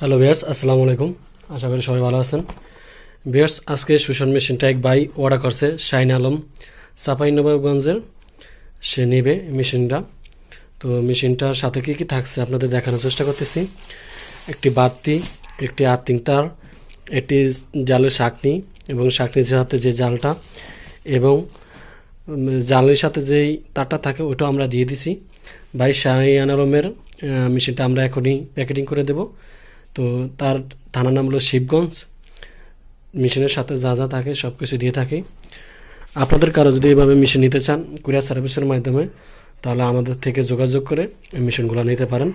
Hello বিয়ার্স আসসালামু আলাইকুম আশা করি সবাই ভালো আছেন। বিয়ার্স আজকে সুশান মেশিনটা এক বাই অর্ডার করছে শাইন আলম সাপাই নবাবগঞ্জের। সে নেবে মেশিনটা। তো মেশিনটার সাথে কী কী থাকছে আপনাদের দেখানোর চেষ্টা করতেছি। একটি বাতি, একটি আর্থিং তার, একটি জালের শাকনি এবং শাকনির সাথে যে জালটা এবং জালের সাথে যেই তারটা থাকে ওটাও আমরা দিয়ে দিছি। ভাই শাহিয়ান আলমের মেশিনটা আমরা এখনই প্যাকেটিং করে দেব। তো তার থানার নাম হলো শিবগঞ্জ। মিশনের সাথে যা যা থাকে সব কিছু দিয়ে থাকি। আপনাদের কারও যদি এভাবে মেশিন নিতে চান, কুরিয়ার সার্ভিসের মাধ্যমে, তাহলে আমাদের থেকে যোগাযোগ করে মেশিনগুলো নিতে পারেন।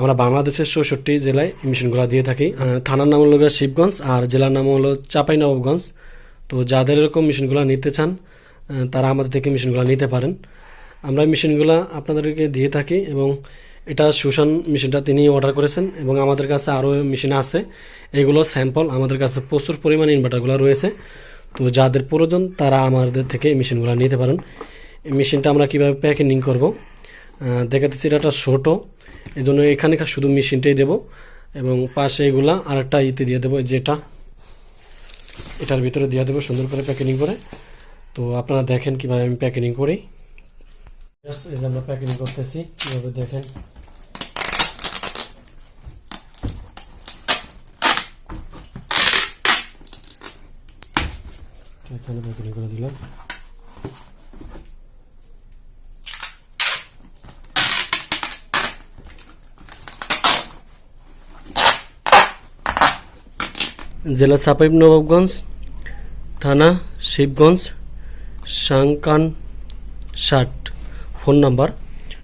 আমরা বাংলাদেশের চৌষট্টি জেলায় মেশিনগুলো দিয়ে থাকি। থানার নাম হলো শিবগঞ্জ, আর জেলার নাম হলো চাঁপাইনবাবগঞ্জ। তো যাদের এরকম মেশিনগুলো নিতে চান তারা আমাদের থেকে মেশিনগুলো নিতে পারেন। আমরা মেশিনগুলো আপনাদেরকে দিয়ে থাকি এবং এটা সুশান মেশিনটা তিনি অর্ডার করেছেন এবং আমাদের কাছে আরও মেশিন আছে। এগুলো স্যাম্পল আমাদের কাছে প্রচুর পরিমাণে ইনভার্টারগুলো রয়েছে। তো যাদের প্রয়োজন তারা আমাদের থেকে মেশিনগুলো নিতে পারেন। এই মেশিনটা আমরা কীভাবে প্যাকেটিং করব? দেখাতেছি এটা একটা ছোটো। এই জন্য এখানে শুধু মেশিনটাই দেবো এবং পাশে এগুলা আর একটা ইতে দিয়ে দেবো যেটা এটার ভিতরে দিয়ে দেবো সুন্দর করে প্যাকেটিং করে। তো আপনারা দেখেন কীভাবে আমি প্যাকেটিং করি। আমরা প্যাকেটিং করতেছি। কীভাবে দেখেন? এখানে প্যাকেটিং করে দিলাম। জেলা সাপাইব নবাবগঞ্জ থানা শিবগঞ্জ সাংকান ষাট। Phone number